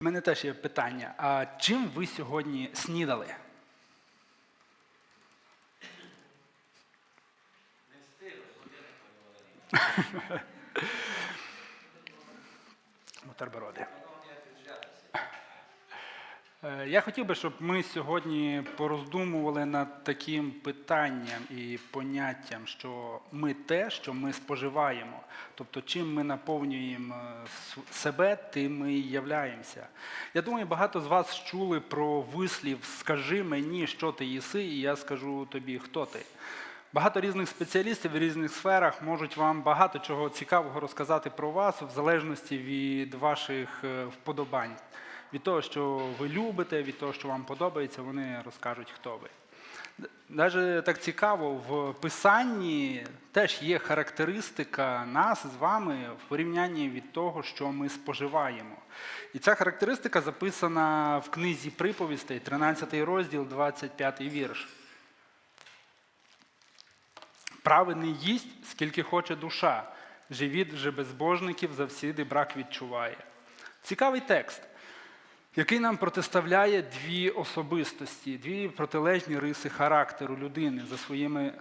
У мене теж є питання. А чим ви сьогодні снідали? Бутерброди. Е, Я хотів би, щоб ми сьогодні пороздумували над таким питанням і поняттям, що ми те, що ми споживаємо. Тобто, чим ми наповнюємо е, себе, тим ми і являємося. Я думаю, багато з вас чули про вислів Скажи мені, що ти їси, і я скажу тобі, хто ти. Багато різних спеціалістів в різних сферах можуть вам багато чого цікавого розказати про вас в залежності від ваших е, вподобань. Від того, що ви любите, від того, що вам подобається, вони розкажуть, хто ви. Навіть так цікаво, в писанні теж є характеристика нас з вами в порівнянні від того, що ми споживаємо. І ця характеристика записана в книзі приповістей, 13 розділ, 25 вірш. Праведний їсть, скільки хоче душа, живіт же безбожників завсіди брак відчуває. Цікавий текст, який нам протиставляє дві особистості, дві протилежні риси характеру людини за своїми,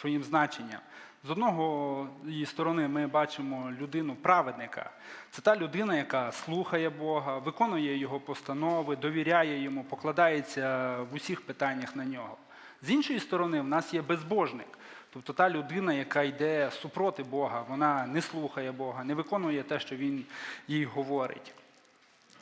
своїм значенням. З одного її сторони ми бачимо людину праведника. Це та людина, яка слухає Бога, виконує його постанови, довіряє йому, покладається в усіх питаннях на нього. З іншої сторони, в нас є безбожник, тобто та людина, яка йде супроти Бога, вона не слухає Бога, не виконує те, що Він їй говорить,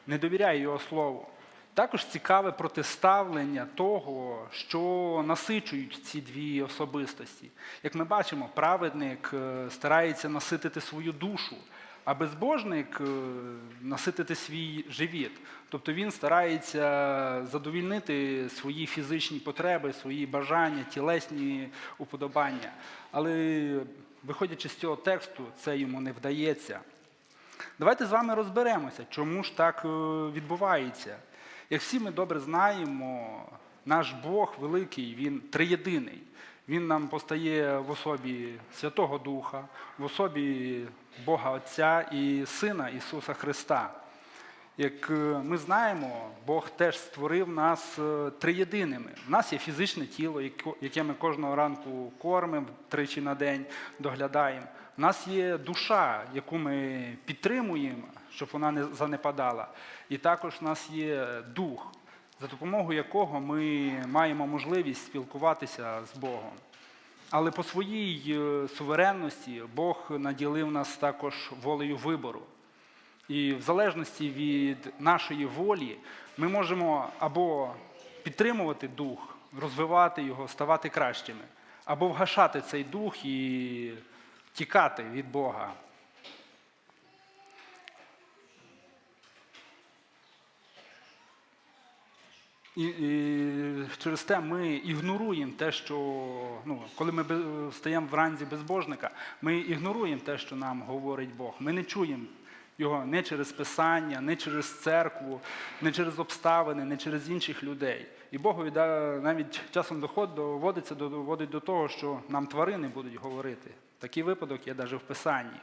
не довіряє його слову. Також цікаве протиставлення того, що насичують ці дві особистості. Як ми бачимо, праведник е, старається наситити свою душу, а безбожник е, наситити свій живіт. Тобто він старається задовільнити свої фізичні потреби, свої бажання, тілесні уподобання. Але виходячи з цього тексту, це йому не вдається. Давайте з вами розберемося, чому ж так е, відбувається. Як всі ми добре знаємо, наш Бог великий, Він триєдиний. Він нам постає в особі Святого Духа, в особі Бога Отця і Сина Ісуса Христа. Як е, ми знаємо, Бог теж створив нас е, триєдиними. У нас є фізичне тіло, яке ми кожного ранку кормимо тричі на день, доглядаємо. У нас є душа, яку ми підтримуємо, щоб вона не занепадала. І також у нас є дух, за допомогою якого ми маємо можливість спілкуватися з Богом. Але по своїй е, суверенності Бог наділив нас також волею вибору. І в залежності від нашої волі ми можемо або підтримувати дух, розвивати його, ставати кращими, або вгашати цей дух і тікати від Бога. І, і через те ми ігноруємо те, що ну, коли ми стаємо в безбожника, ми ігноруємо те, що нам говорить Бог. Ми не чуємо його не через Писання, не через церкву, не через обставини, не через інших людей. І Богові навіть часом доход доводиться доводить до того, що нам тварини будуть говорити. Такий випадок є навіть в Писанні.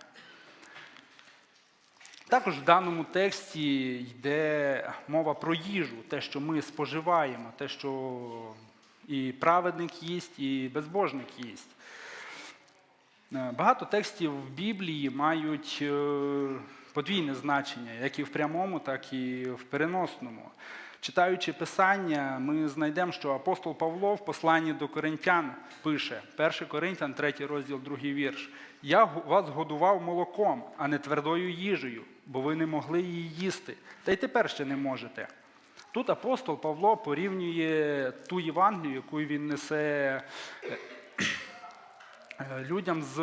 Також в даному тексті йде мова про їжу, те, що ми споживаємо, те, що і праведник їсть, і безбожник їсть. Е, Багато текстів в Біблії мають е, подвійне значення, як і в прямому, так і в переносному. Читаючи Писання, ми знайдемо, що апостол Павло в посланні до Коринтян пише, 1 Коринтян, 3 розділ, 2 вірш. Я вас годував молоком, а не твердою їжею, бо ви не могли її їсти, та й тепер ще не можете. Тут апостол Павло порівнює ту Євангелію, яку він несе е, людям з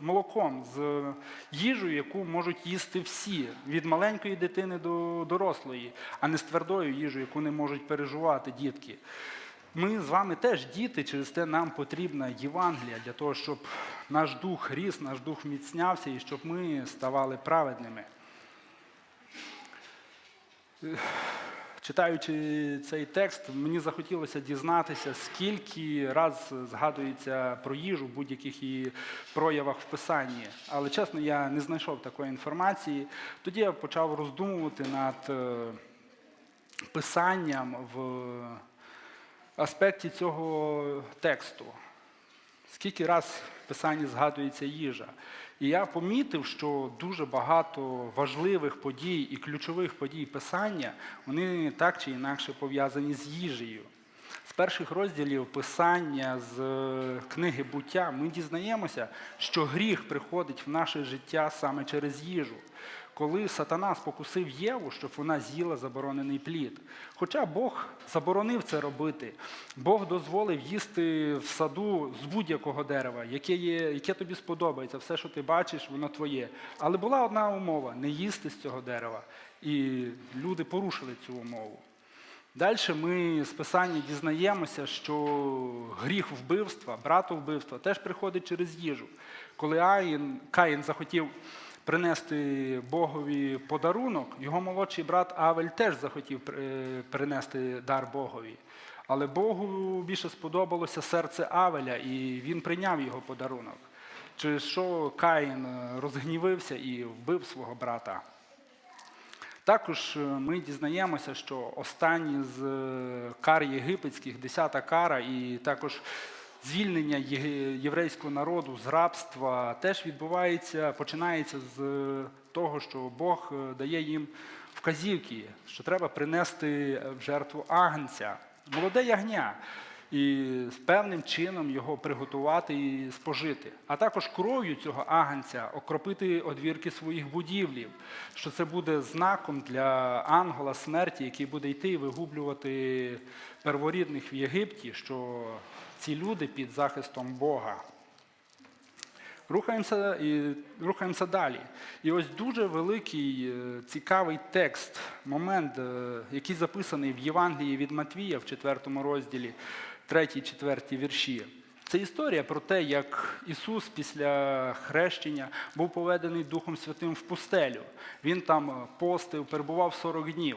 молоком, з їжею, яку можуть їсти всі, від маленької дитини до дорослої, а не з твердою їжею, яку не можуть переживати дітки. Ми з вами теж діти, через те нам потрібна Євангелія для того, щоб наш дух ріс, наш дух міцнявся і щоб ми ставали праведними. Читаючи цей текст, мені захотілося дізнатися, скільки раз згадується про їжу в будь-яких її проявах в Писанні. Але чесно, я не знайшов такої інформації. Тоді я почав роздумувати над е, писанням в аспекті цього тексту. Скільки раз в Писанні згадується їжа. І я помітив, що дуже багато важливих подій і ключових подій Писання, вони так чи інакше пов'язані з їжею. З перших розділів Писання з е, книги буття ми дізнаємося, що гріх приходить в наше життя саме через їжу. Коли сатана спокусив Єву, щоб вона з'їла заборонений плід. Хоча Бог заборонив це робити, Бог дозволив їсти в саду з будь-якого дерева, яке, є, яке тобі сподобається, все, що ти бачиш, воно твоє. Але була одна умова не їсти з цього дерева. І люди порушили цю умову. Далі ми з Писання дізнаємося, що гріх вбивства, братовбивства теж приходить через їжу. Коли Аїн, Каїн захотів принести Богові подарунок, його молодший брат Авель теж захотів принести дар Богові. Але Богу більше сподобалося серце Авеля, і він прийняв його подарунок. Через що Каїн розгнівився і вбив свого брата. Також е, ми дізнаємося, що останні з е, кар єгипетських, десята кара, і також звільнення єврейського народу з рабства теж відбувається, починається з е, того, що Бог е, дає їм вказівки, що треба принести в жертву агнця, молоде ягня. І певним чином його приготувати і спожити, а також кров'ю цього агнця окропити одвірки своїх будівлів, що це буде знаком для ангела смерті, який буде йти і вигублювати перворідних в Єгипті, що ці люди під захистом Бога. Рухаємося і рухаємося далі. І ось дуже великий е, цікавий текст, момент, е, який записаний в Євангелії від Матвія в 4 розділі, 3-4 вірші. Це історія про те, як Ісус після хрещення був поведений Духом Святим в пустелю. Він там е, постив, перебував 40 днів.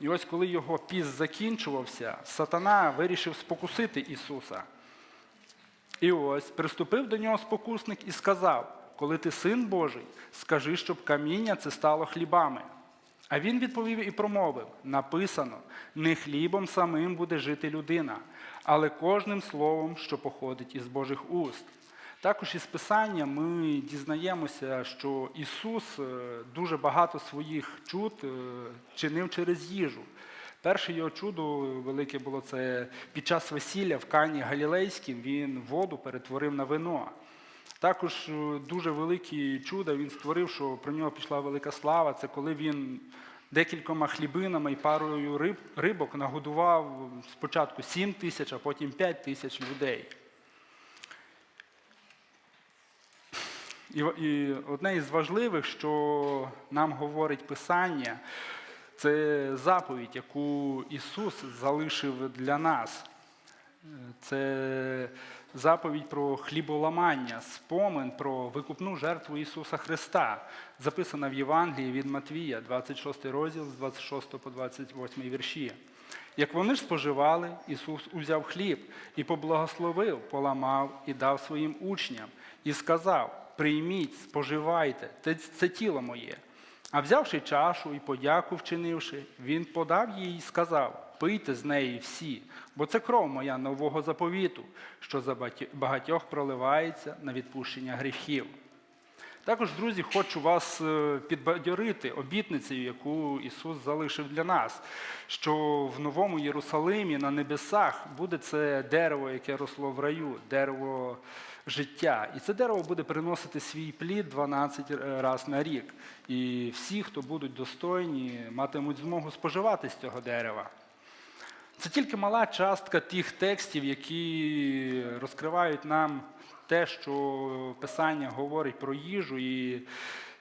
І ось коли його піс закінчувався, сатана вирішив спокусити Ісуса. І ось приступив до нього спокусник і сказав: Коли ти син Божий, скажи, щоб каміння це стало хлібами. А він відповів і промовив: написано: не хлібом самим буде жити людина, але кожним словом, що походить із Божих уст. Також із Писання ми дізнаємося, що Ісус е, дуже багато своїх чуд е, чинив через їжу. Перше його чудо велике було це під час весілля в Кані Галілейській він воду перетворив на вино. Також е, дуже великі чуда він створив, що про нього пішла велика слава. Це коли він декількома хлібинами і парою риб, рибок нагодував спочатку 7 тисяч, а потім 5 тисяч людей. І, і одне із важливих, що нам говорить Писання, це заповідь, яку Ісус залишив для нас. Це заповідь про хліболамання, спомин про викупну жертву Ісуса Христа, записана в Євангелії від Матвія, 26 розділ з 26 по 28 вірші. Як вони ж споживали, Ісус узяв хліб і поблагословив, поламав і дав своїм учням, і сказав: Прийміть, споживайте, це, тіло моє. А взявши чашу і подяку вчинивши, він подав їй і сказав: Пийте з неї всі, бо це кров моя нового заповіту, що за багатьох- проливається на відпущення гріхів. Також, друзі, хочу вас е, підбадьорити обітницею, яку Ісус залишив для нас, що в Новому Єрусалимі на небесах буде це дерево, яке росло в раю, дерево життя. І це дерево буде приносити свій плід 12 разів на рік. І всі, хто будуть достойні, матимуть змогу споживати з цього дерева. Це тільки мала частка тих текстів, які розкривають нам те, що Писання говорить про їжу і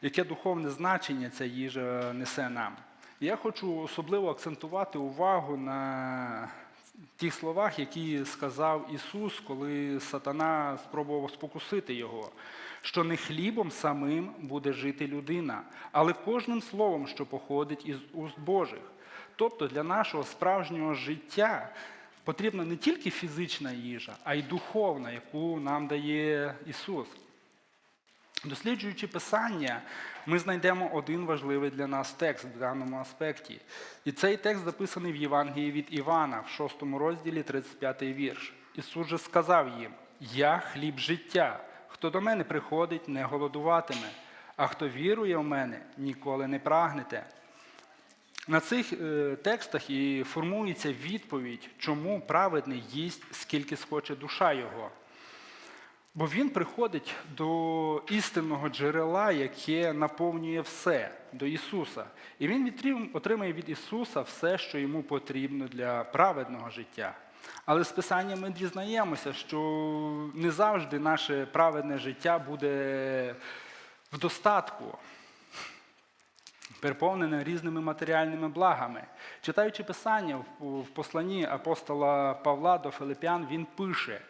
яке духовне значення ця їжа несе нам. Я хочу особливо акцентувати увагу на тих словах, які сказав Ісус, коли сатана спробував спокусити його. що не хлібом самим буде жити людина, але кожним словом, що походить із уст Божих. Тобто для нашого справжнього життя потрібна не тільки фізична їжа, а й духовна, яку нам дає Ісус. Досліджуючи Писання, ми знайдемо один важливий для нас текст в даному аспекті. І цей текст записаний в Євангелії від Івана, в 6 розділі, 35 вірш. Ісус же сказав їм: Я хліб життя. Хто до мене приходить, не голодуватиме, а хто вірує в мене, ніколи не прагнете. На цих е, текстах і формується відповідь, чому праведний їсть, скільки схоче душа його. Бо він приходить до істинного джерела, яке наповнює все, до Ісуса. І він отримає від Ісуса все, що йому потрібно для праведного життя. Але з Писання ми дізнаємося, що не завжди наше праведне життя буде в достатку переповнене різними матеріальними благами. Читаючи Писання в- посланні апостола Павла до Филипян, він пише: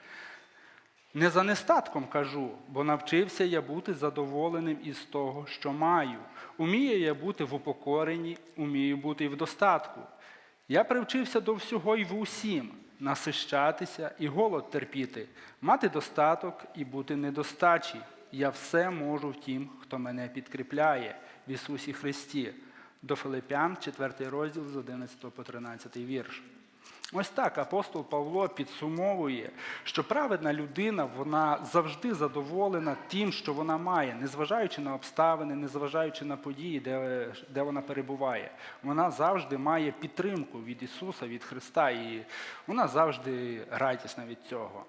не за нестатком кажу, бо навчився я бути задоволеним із того, що маю. Умію я бути в упокоренні, умію бути і в достатку. Я привчився до всього і в усім, насищатися і голод терпіти, мати достаток і бути недостачі. Я все можу в тім, хто мене підкріпляє в Ісусі Христі. До Филипян, 4 розділ з 11 по 13 вірш. Ось так апостол Павло підсумовує, що праведна людина вона завжди задоволена тим, що вона має, незважаючи на обставини, незважаючи на події, де, де вона перебуває. Вона завжди має підтримку від Ісуса, від Христа, і вона завжди радісна від цього.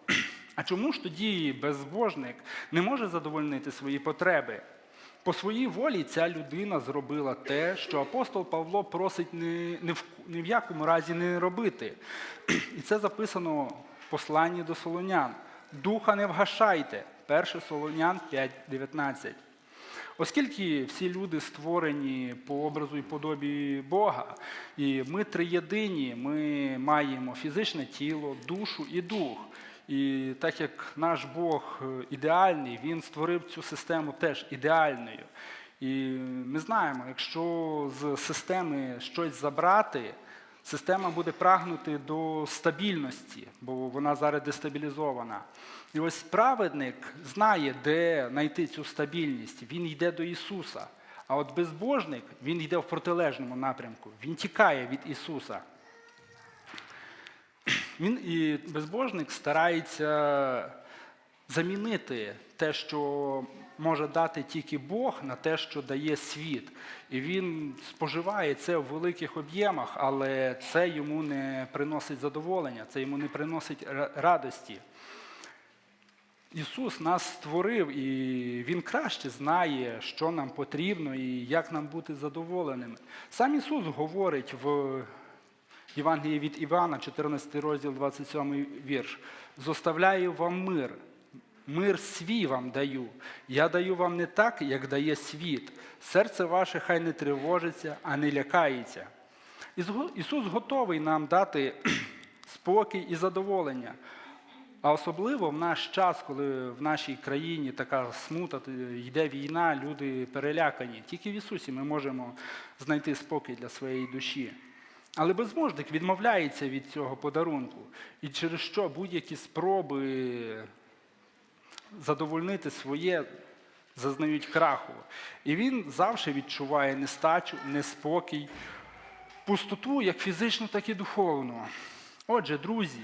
А чому ж тоді безбожник не може задовольнити свої потреби? По своїй волі ця людина зробила те, що апостол Павло просить ні, ні, в, ні в якому разі не робити. І це записано в посланні до Солонян. Духа не вгашайте. 1 Солонян 5.19. Оскільки всі люди створені по образу і подобі Бога, і ми триєдині, ми маємо фізичне тіло, душу і дух. І так як наш Бог е, ідеальний, Він створив цю систему теж ідеальною. І ми знаємо, якщо з системи щось забрати, система буде прагнути до стабільності, бо вона зараз дестабілізована. І ось праведник знає, де знайти цю стабільність. Він йде до Ісуса. А от безбожник він йде в протилежному напрямку, він тікає від Ісуса. Він і безбожник старається замінити те, що може дати тільки Бог, на те, що дає світ. І він споживає це в великих об'ємах, але це йому не приносить задоволення, це йому не приносить радості. Ісус нас створив, і Він краще знає, що нам потрібно і як нам бути задоволеними. Сам Ісус говорить в Євангелії від Івана, 14 розділ, 27 вірш. Зоставляю вам мир. Мир свій вам даю. Я даю вам не так, як дає світ. Серце ваше хай не тривожиться, а не лякається. Ісус готовий нам дати спокій і задоволення. А особливо в наш час, коли в нашій країні така смута, йде війна, люди перелякані. Тільки в Ісусі ми можемо знайти спокій для своєї душі. Але безможник відмовляється від цього подарунку. І через що будь-які спроби задовольнити своє зазнають краху. І він завжди відчуває нестачу, неспокій, пустоту як фізичну, так і духовну. Отже, друзі,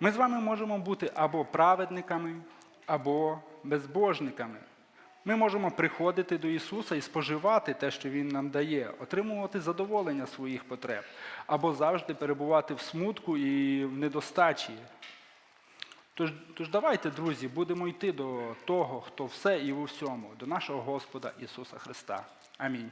ми з вами можемо бути або праведниками, або безбожниками. Ми можемо приходити до Ісуса і споживати те, що Він нам дає, отримувати задоволення своїх потреб, або завжди перебувати в смутку і в недостачі. Тож, тож давайте, друзі, будемо йти до того, хто все і у всьому, до нашого Господа Ісуса Христа. Амінь.